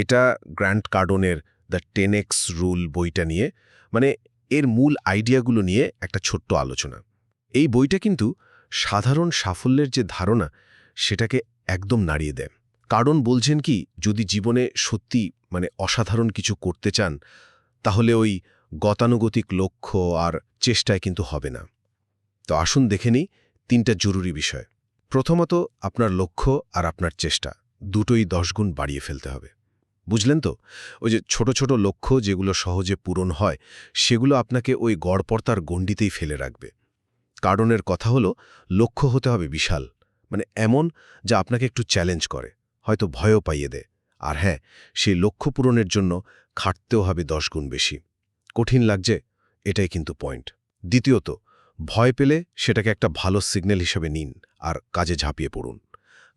এটা গ্র্যান্ড কার্ডনের the ten X rule বইটা নিয়ে মানে এর মূল আইডিয়াগুলো নিয়ে একটা ছোট্ট আলোচনা। এই বইটা কিন্তু সাধারণ সাফল্যের যে ধারণা, সেটাকে একদম নাড়িয়ে দেয়। কারণ বলছেন কি, যদি জীবনে সত্যি মানে অসাধারণ কিছু করতে চান, তাহলে ওই গতানুগতিক লক্ষ্য আর চেষ্টায় কিন্তু হবে না। তো আসুন দেখে নিই তিনটা জরুরি বিষয়। প্রথমত, আপনার লক্ষ্য আর আপনার চেষ্টা, দুটোই দশগুণ বাড়িয়ে ফেলতে হবে। বুঝলেন তো? ওই যে ছোট ছোট লক্ষ্য যেগুলো সহজে পূরণ হয়, সেগুলো আপনাকে ওই গড়পর্তার গণ্ডিতেই ফেলে রাখবে। কারণের কথা হলো, লক্ষ্য হতে হবে বিশাল মানে এমন যা আপনাকে একটু চ্যালেঞ্জ করে, হয়তো ভয়ও পাইয়ে দেয়। আর হ্যাঁ সেই লক্ষ্য পূরণের জন্য খাটতেও হবে দশ গুণ বেশি। কঠিন লাগছে, এটাই কিন্তু পয়েন্ট দ্বিতীয়ত, ভয় পেলে সেটাকে একটা ভালো সিগন্যাল হিসেবে নিন, আর কাজে ঝাঁপিয়ে পড়ুন।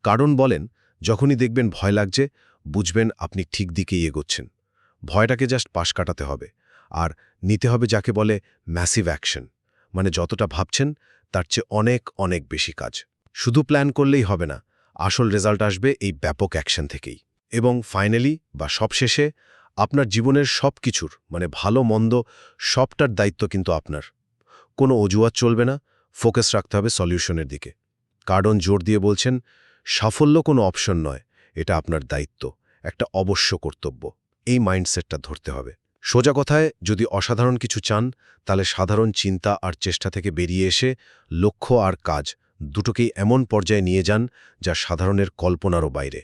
কারণ বলেন, যখনই দেখবেন ভয় লাগছে বুঝবেন আপনি ঠিক দিকেই এগোচ্ছেন। ভয়টাকে জাস্ট পাশ কাটাতে হবে। আর নিতে হবে যাকে বলে ম্যাসিভ অ্যাকশন মানে যতটা ভাবছেন, তার চেয়ে অনেক অনেক বেশি কাজ। শুধু প্ল্যান করলেই হবে না, আসল রেজাল্ট আসবে এই ব্যাপক অ্যাকশন থেকেই। এবং ফাইনালি বা সবশেষে, আপনার জীবনের সব কিছুর মানে ভালো, মন্দ, সবটার দায়িত্ব কিন্তু আপনার। কোনো অজুহাত চলবে না ফোকাস রাখতে হবে সলিউশনের দিকে। কার্ডন জোর দিয়ে বলছেন, সাফল্য কোনো অপশন নয়। এটা আপনার দায়িত্ব, একটা অবশ্য কর্তব্য। এই মাইন্ডসেটটা ধরতে হবে। সোজা কথায়, যদি অসাধারণ কিছু চান, তাহলে সাধারণ চিন্তা আর চেষ্টা থেকে বেরিয়ে এসে লক্ষ্য আর কাজ, দুটোকেই এমন পর্যায়ে নিয়ে যান যা সাধারণের কল্পনারও বাইরে।